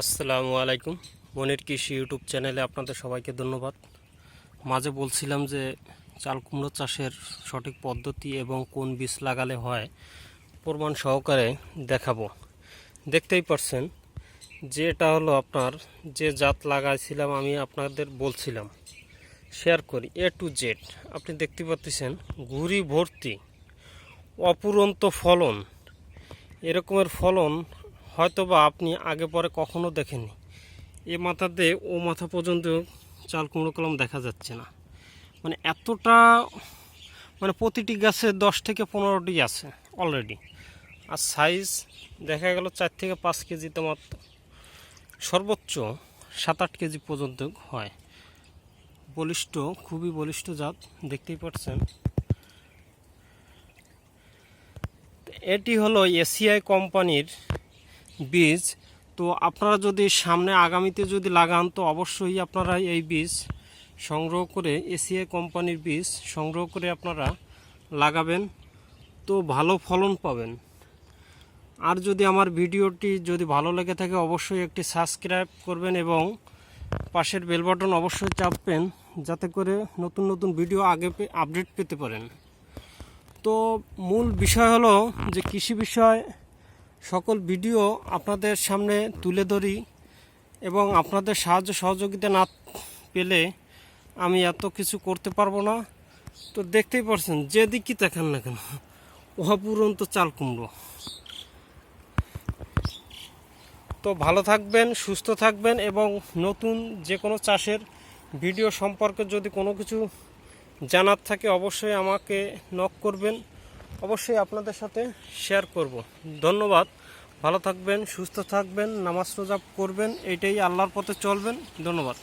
আসসালামু আলাইকুম। মনের কৃষি ইউটিউব চ্যানেলে আপনাদের সবাইকে ধন্যবাদ। মাঝে বলছিলাম যে চাল কুমড়ো চাষের সঠিক পদ্ধতি এবং কোন বীজ লাগালে হয়, প্রমাণ সহকারে দেখাবো। দেখতেই পারছেন যে এটা হলো আপনার, যে জাত লাগাইছিলাম আমি আপনাদের বলছিলাম। শেয়ার করি এ টু জেড আপনি দেখতে পাচ্ছেন ঘুরি ভর্তি, অপুরন্ত ফলন। এরকমের ফলন হয়তোবা আপনি আগে পরে কখনো দেখেননি। এ মাথাতে, ও মাথা পর্যন্ত চাল কুমড়ো কলম দেখা যাচ্ছে না। মানে এতটা মানে প্রতিটি গাছে দশ থেকে পনেরোটি আছে অলরেডি আর সাইজ দেখা গেল চার থেকে পাঁচ কেজিতে মাত্র। সর্বোচ্চ সাত আট কেজি পর্যন্ত হয়। বলিষ্ঠ, খুবই বলিষ্ঠ জাত, দেখতেই পাচ্ছেন। এটি হলো এসিআই কোম্পানির বীজ, তো আপনারা যদি সামনে আগামীতে যদি লাগান, তো অবশ্যই আপনারা এই বীজ সংগ্রহ করে এসিআই কোম্পানির বীজ সংগ্রহ করে আপনারা লাগাবেন, তো ভালো ফলন পাবেন। আর যদি আমার ভিডিওটি যদি ভালো লেগে থাকে, অবশ্যই একটি সাবস্ক্রাইব করবেন এবং পাশের বেল বাটন অবশ্যই চাপবেন, যাতে করে নতুন নতুন ভিডিও আগে আপডেট পেতে পারেন। তো মূল বিষয় হলো যে কৃষি বিষয় সকল ভিডিও আপনাদের সামনে তুলে ধরি এবং আপনাদের সাহায্য সহযোগিতা না পেলে আমি এত কিছু করতে পারব না। তো দেখতেই পারছেন যেদিকই দেখেন না কেন, অপুরন্ত চাল কুমড়ো। তো ভালো থাকবেন, সুস্থ থাকবেন এবং নতুন যে কোনো চাষের ভিডিও সম্পর্কে যদি কোনো কিছু জানার থাকে অবশ্যই আমাকে নক করবেন। অবশ্যই আপনাদের সাথে শেয়ার করব। ধন্যবাদ। ভালো থাকবেন, সুস্থ থাকবেন, নামাজ রোজা করবেন, এটাই আল্লাহর পথে চলবেন। ধন্যবাদ।